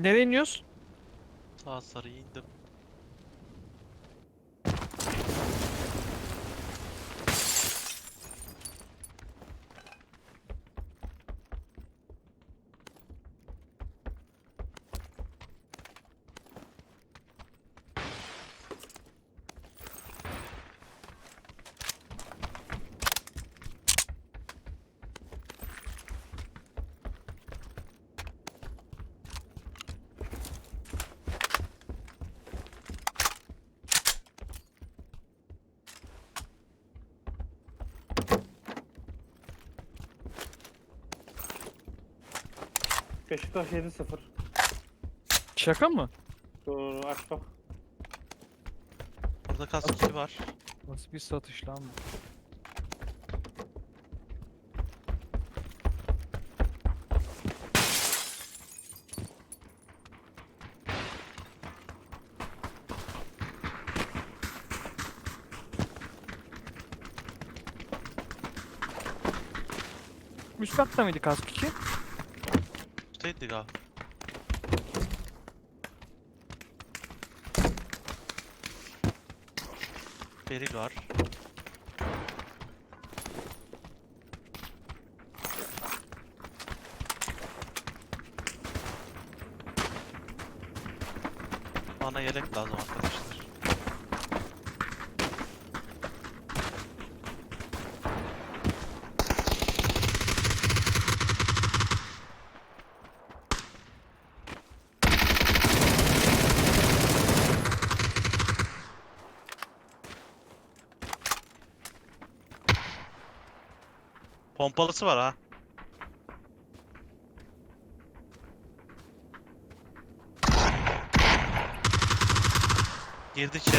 Nereye iniyoruz? Sağ sarıya indim. Beşiktaş 7-0. Şaka mı? Doğru aç bak. Burada kask 2 var. Nasıl bir satış lan bu? Üst katta mıydı kask 2? Üstteydi galiba. Beril var. Bana yelek lazım arkadaşlar. Pompalısı var ha. Girdi içeri.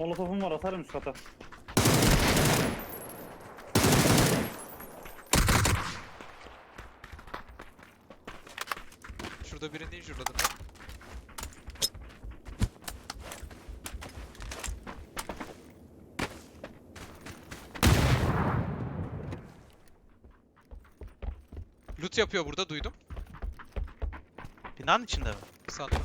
Molotofum var atarım üst kata. Şurada birini injurladım. Loot yapıyor burada duydum. Binanın içinde mi? Sanırım.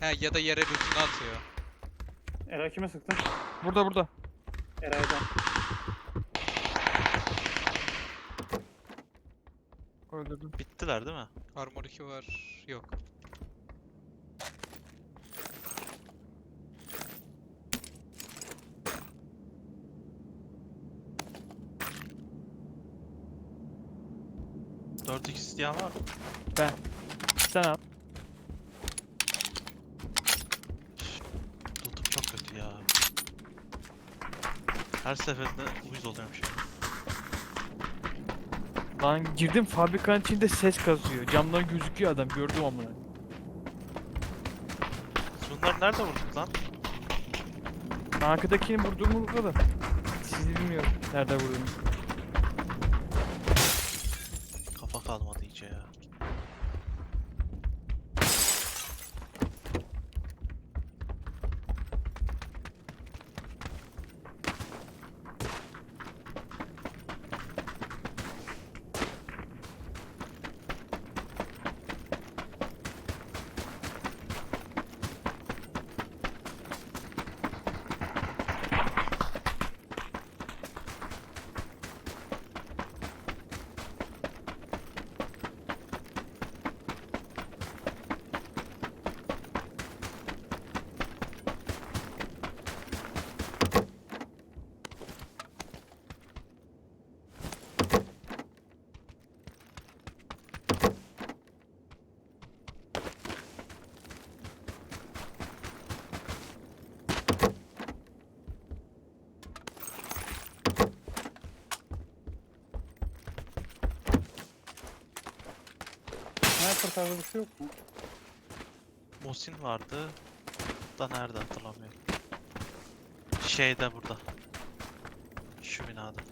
He ya da yere lootunu atıyor. Eray kime sıktın? Burada burada. Eray'dan. Öldürdüm. Bittiler değil mi? Armor 2 var. Yok. Dört x isteyen var mı? Sen al. Lootum çok kötü ya. Her seferinde uyuz oluyorum an. Lan girdim fabrikanın içinde ses kazıyor. Camdan gözüküyor adam gördüm amına. Bunları nerede vurduk lan? Arkadakini vurduğumu vurdu da. Sizi bilmiyorum nerede vurduğunu. Kalmadı iyice ya. Sniper tarzı bir şey yok mu? Mosin vardı. Da nerede hatırlamıyorum. Şeyde burada. Şu binada.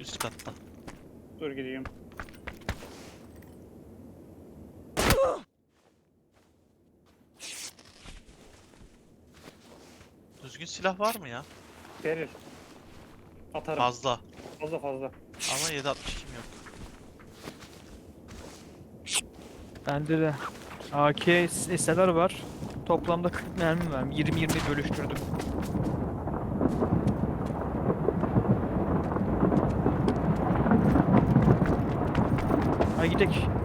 Üst katta. Dur gideyim. Düzgün silah var mı ya? Verir. Atarım. Fazla. Fazla fazla. Ama 7.62'm yok. Bende de AK SLR var. Toplamda 40 mermi var. 20-20 bölüştürdüm. Hadi gidelim.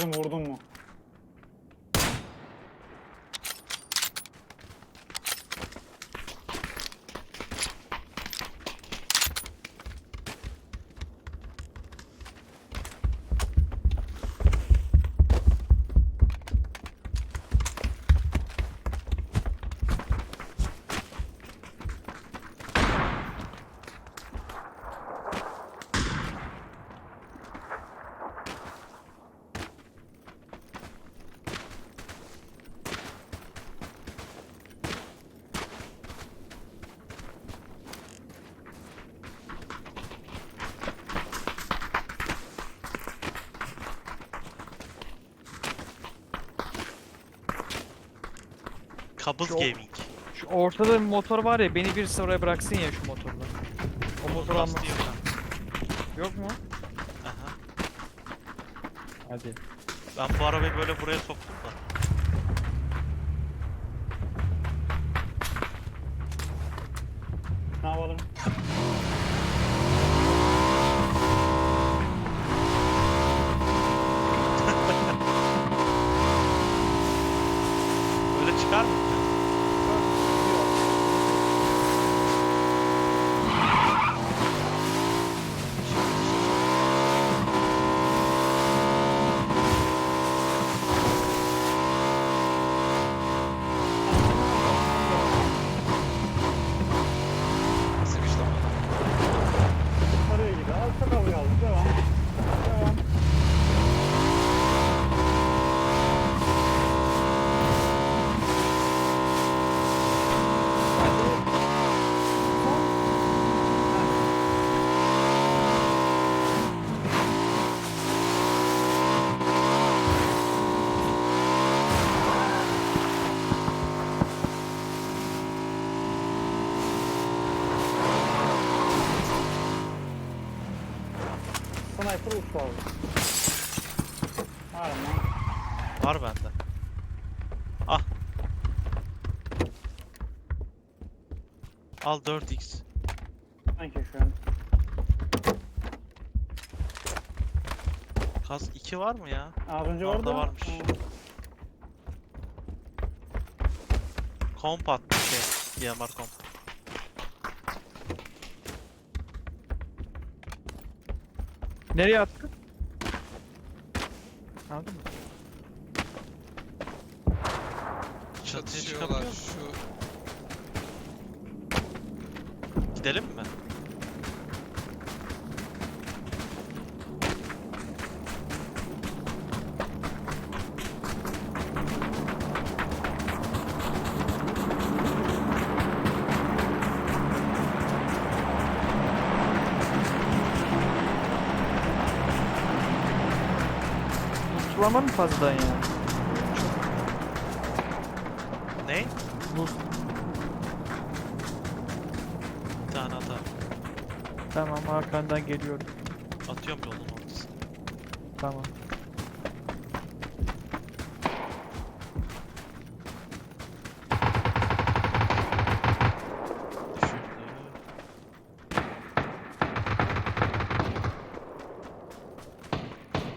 Kardeşim Kabız Şu- Gaming. Şu ortada bir motor var ya beni birisi oraya bıraksın ya şu motorla. O almak Lastiği ben. yok mu? Aha. Hadi. Ben bu arabayı böyle buraya soktum da. Sniper uç lazım. Var mı? Var bende. Ah. Al 4x. Sanki şu an. Kas 2 var mı ya? Az önce Orada vardı. varmış. Ha. Komp attı şey. DMR komp. Nereye attı? Anladın mı? Çatıya Çatışıyorlar şu. Gidelim mi? Sulama mı fazladan ya? Ne? Buz. Bir tane atar. Tamam arkandan geliyorum. Atıyorum yolun ortasına. Tamam.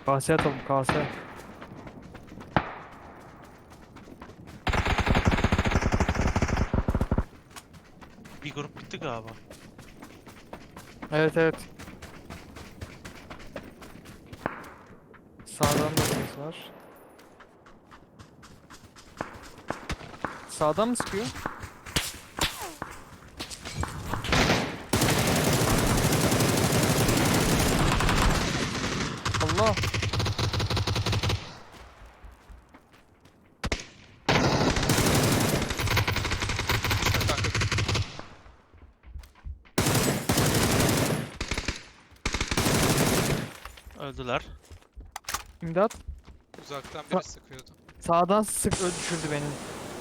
Kase atalım kase. Bir grup bitti galiba. Evet evet. Sağdan da ses var. Sağdan mı sıkıyor? Allah. Düşme kanka. Öldüler. İmdat. Uzaktan biri sıkıyordu. Sağdan sık ö- düşürdü beni.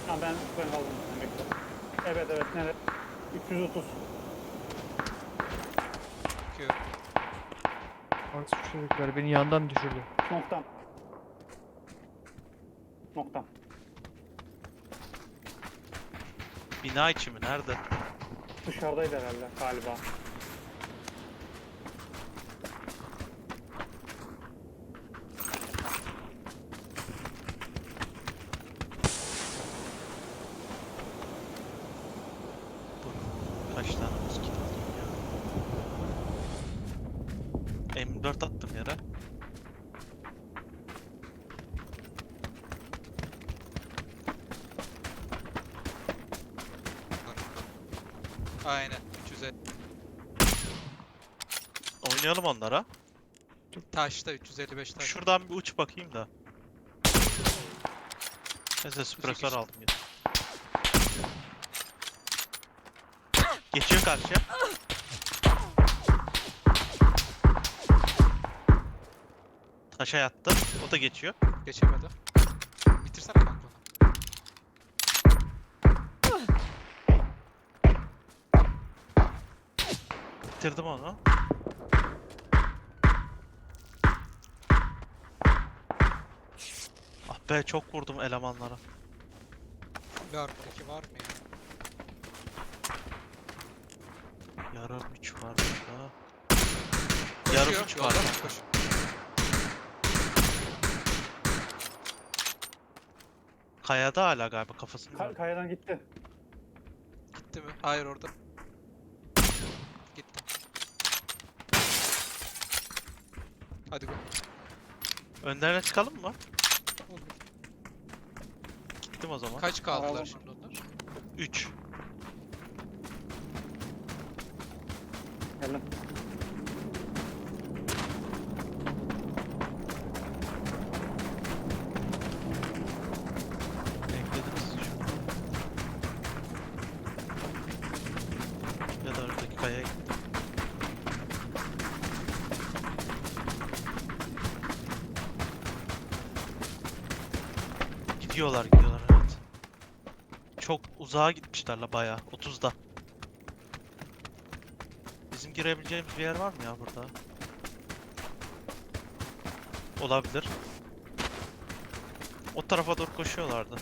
Ha ben ben aldım. sen bekle. Evet evet nere? 330. Sıkıyor. Orası şu çocuklar beni yandan düşürdü. Noktam. Noktam. Bina içi mi? Nerede? Dışarıdaydı herhalde galiba. Kaç tane moskit aldım ya. M4 attım yere. Aynen. 350. Oynayalım onlara. Taşta 355 taş. Şuradan bir uç bakayım da. Neyse süpresör aldım ya. Geçiyor karşıya. Taşa yattı. O da geçiyor. Geçemedi. Bitirsene kanka onu. Bitirdim onu. Be çok vurdum elemanlara. Arkadaki var mı ya? Yarım 3 var burada. Yarım Koşuyor, 3 var. yoldan koş. Kayada hala galiba kafasında. Ka- kayadan gitti. Gitti mi? Hayır orada. Gitti. Hadi go. Önlerine çıkalım mı? Olur. Gittim o zaman. Kaç kaldılar Alalım. şimdi onlar? 3. Geldim. uzağa gitmişler la baya 30'da. Bizim girebileceğimiz bir yer var mı ya burada? Olabilir. O tarafa doğru koşuyorlardı.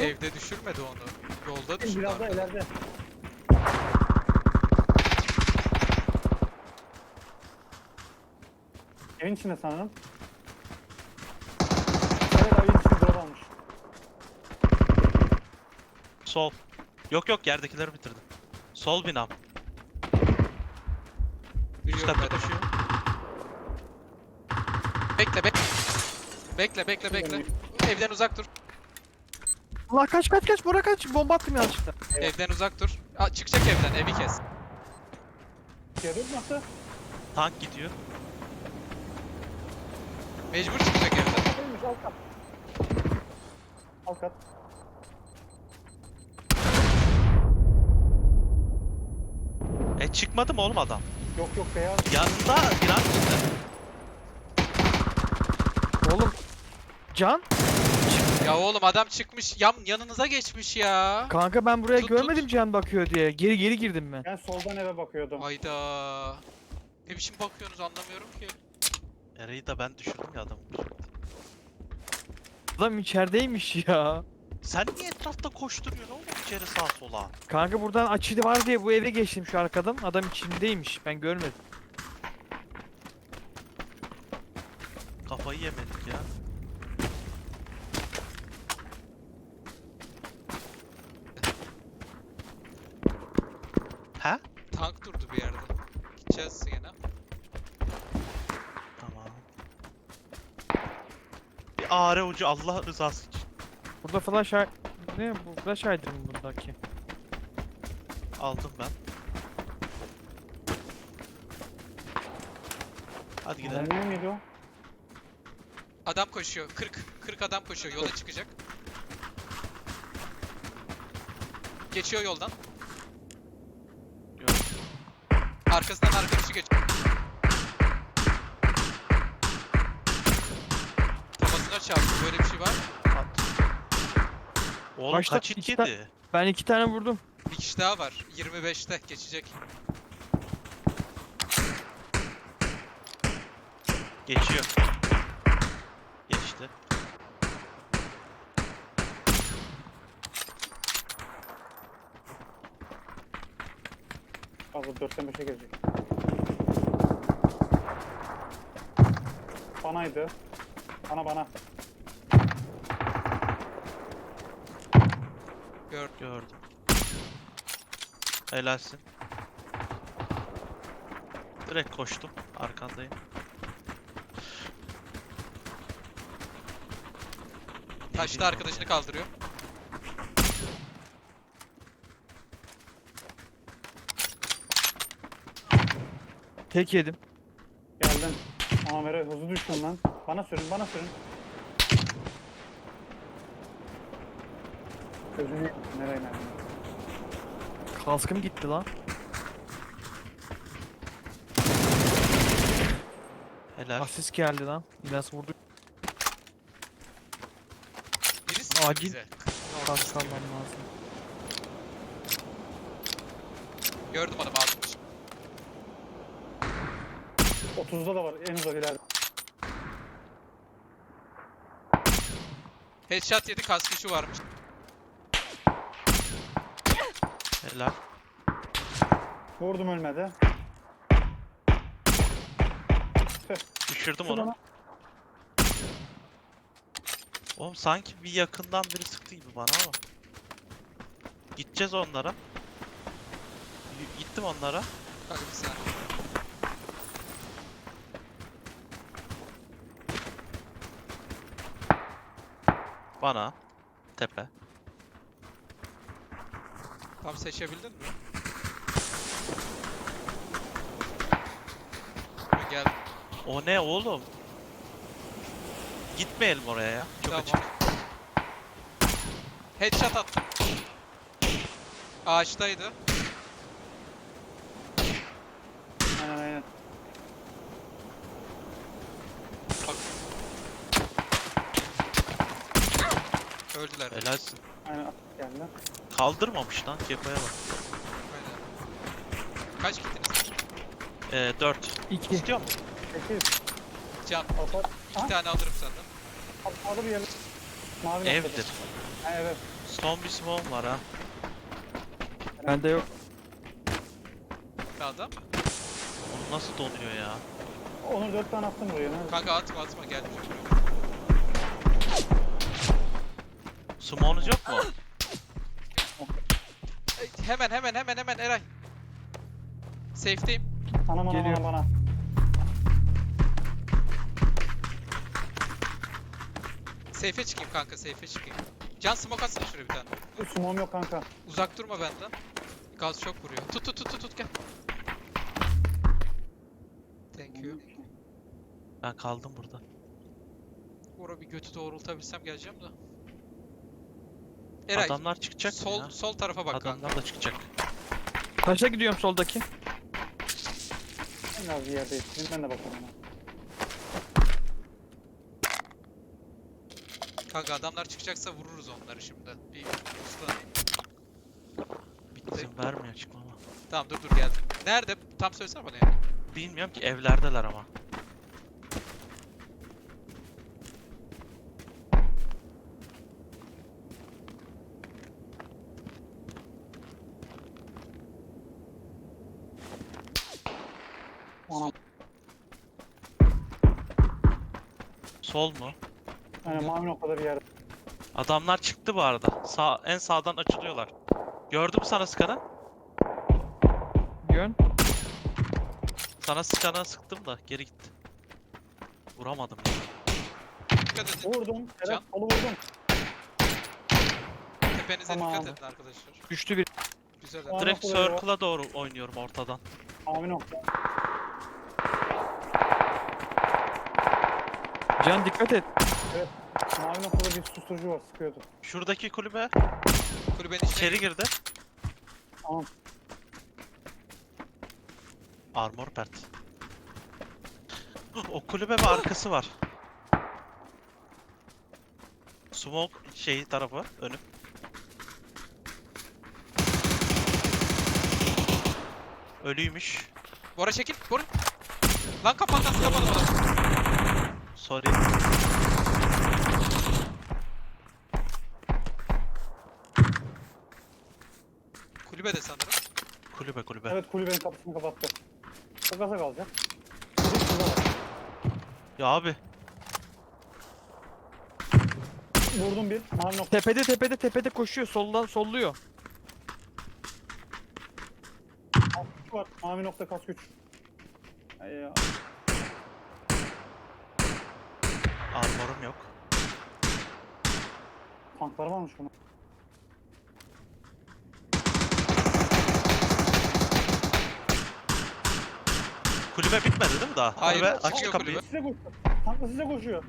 Korktun evde, düşürmedi onu. Yolda düşürdü. Biraz da arkada. ileride. Evin içinde sanırım. Evet evin içinde drop almış. Sol. Yok yok yerdekileri bitirdim. Sol binam. Üst Biliyorum katta ben. koşuyor. Bekle bekle. Bekle bekle bekle. Evden uzak dur. Allah kaç kaç kaç Bora kaç bomba attım yanlışlıkla. Evet. Evden uzak dur. Aa, çıkacak evden evi kes. Yardım nasıl? Tank gidiyor. Mecbur çıkacak evden. Neymiş alt kat. Alt kat. E çıkmadı mı oğlum adam? Yok yok beyaz. Yanında binanın içinde. Oğlum. Can? Ya oğlum adam çıkmış yan, yanınıza geçmiş ya. Kanka ben buraya Tut, görmedim tut. Can bakıyor diye. Geri geri girdim ben. Ben soldan eve bakıyordum. Hayda. Ne biçim bakıyorsunuz anlamıyorum ki. Ereği de ben düşürdüm ya adamı. Adam içerideymiş ya. Sen niye etrafta koşturuyorsun oğlum içeri sağa sola? Kanka buradan açılı var diye bu eve geçtim şu arkadan. Adam içindeymiş. Ben görmedim. Kafayı yemedik ya. Ha? Tank durdu bir yerde. Gideceğiz yine. Tamam. Bir ağrı ucu Allah rızası için. Burada flash ay- Ne bu flash aydın mı buradaki? Aldım ben. Hadi gidelim. Miydi o? Adam koşuyor. 40 40 adam koşuyor. Yola çıkacak. Geçiyor yoldan. Gördüm. Arkasından arkadaşı geçiyor. Kafasına çarptı. Böyle bir şey var. Oğlum Başta kaç hit iki ta- yedi? Ben iki tane vurdum. Bir kişi daha var. 25'te geçecek. Geçiyor. Fazla 4'ten 5'e gelecek. Banaydı. Bana bana. Gördüm. Gördüm. Helalsin. Direkt koştum. Arkandayım. Taşta arkadaşını kaldırıyor. Tek yedim. Geldim. Ama Mere hızlı düştün lan. Bana sürün bana sürün. Gözünü nereye nereye? Kaskım gitti lan. Helal. Asist geldi lan. Biraz vurdu. Biri sıktı Acil. bize. Kask almam lazım. Gördüm adamı atmış. 30'da da var en uzak ileride. Headshot yedi kaskı şu varmış. Helal. Vurdum ölmedi. Düşürdüm Şurada onu. Oğlum sanki bir yakından biri sıktı gibi bana ama. Gideceğiz onlara. Y- Gittim onlara. Kanka bir saniye. Bana. Tepe. Tam seçebildin mi? Geldim. O ne oğlum? Gitmeyelim oraya ya. Çok Tamam. açık. Headshot attım. Ağaçtaydı. Aynen aynen. Öldüler. Helalsin. Aynen geldi. Kaldırmamış lan kefaya bak. Aynen. Kaç gittiniz? Ee, 4. 2. İstiyor musun? 8. Can. İki Ha? tane alırım senden. Alfa bir. Mavi noktada. Evdir. Ha, evet. Son bir smoke var ha. Bende yok. Bir adam. Oğlum nasıl donuyor ya? Onur 4 tane attım buraya. Ne? Kanka atma atma gelmiyor. Smoke'unuz yok mu? Hemen hemen hemen hemen Eray. Safe'deyim. Bana bana Geliyor. bana bana. Safe'e çıkayım kanka safe'e çıkayım. Can smoke atsana şuraya bir tane. Sumom yok kanka. Uzak durma benden. Gaz çok vuruyor. Tut tut tut tut tut gel. Thank you. Ben kaldım burada. Ora bir götü doğrultabilsem geleceğim de. Eray Adamlar çıkacak mı sol ya? sol tarafa bak kanka. Adamlar da çıkacak. Taşa gidiyorum soldaki. En az bir yerde yetiştim. Ben de bakarım ona. Kanka adamlar çıkacaksa vururuz onları şimdi. Bir usta. Bitti. İzin vermiyor çıkmama. Tamam dur dur geldim. Nerede? Tam söylesene bana yani. Bilmiyorum ki evlerdeler ama. Anam. Sol mu? Aynen mavi noktada bir yerde. Adamlar çıktı bu arada. Sağ, en sağdan açılıyorlar. Gördüm sana sıkanı. Yön. Sana sıkana sıktım da geri gitti. Vuramadım ya. Dikkat edin. Vurdum. Evet Can. solu vurdum. Tepenize Tamam. dikkat edin arkadaşlar. Düştü bir. Güzel. Direkt var. circle'a doğru oynuyorum ortadan. Mavi nokta. Can dikkat et. Mavi noktada bir susturucu var sıkıyordu. Şuradaki kulübe Kulübenin içine içeri girdi. Tamam. Armor pert. O kulübe ve arkası var. Smoke şeyi tarafı önü. Ölüymüş. Bora çekil. Bora. Lan kapandan kapadım adam. Sorry. Kulübede sanırım. Kulübe kulübe. Evet kulübenin kapısını kapattı. O gaza kalacak. Bir de şurada var. Ya abi Vurdum bir. Mavi nokta. Tepede tepede tepede koşuyor. Soldan solluyor. Kas güç var. Mavi nokta kas güç. Ay ya. armorum yok. Tankları varmış bunun. Kulübe bitmedi değil mi daha? Hayır, kulübe çıkıyor açtı kapıyı. kulübe. Size koşuyor. Tankla size koşuyor.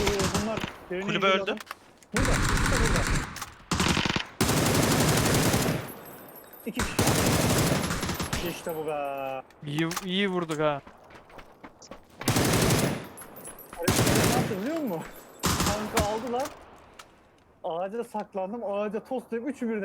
Ee, Bunlar birini Kulübe indiriyor öldü. adam. Burada. de burada. İki kişi. İşte bu be. İyi, iyi vurduk ha. Ne yaptı biliyor musun? Tankı aldılar. Ağaca saklandım. Ağaca toslayıp üçü birden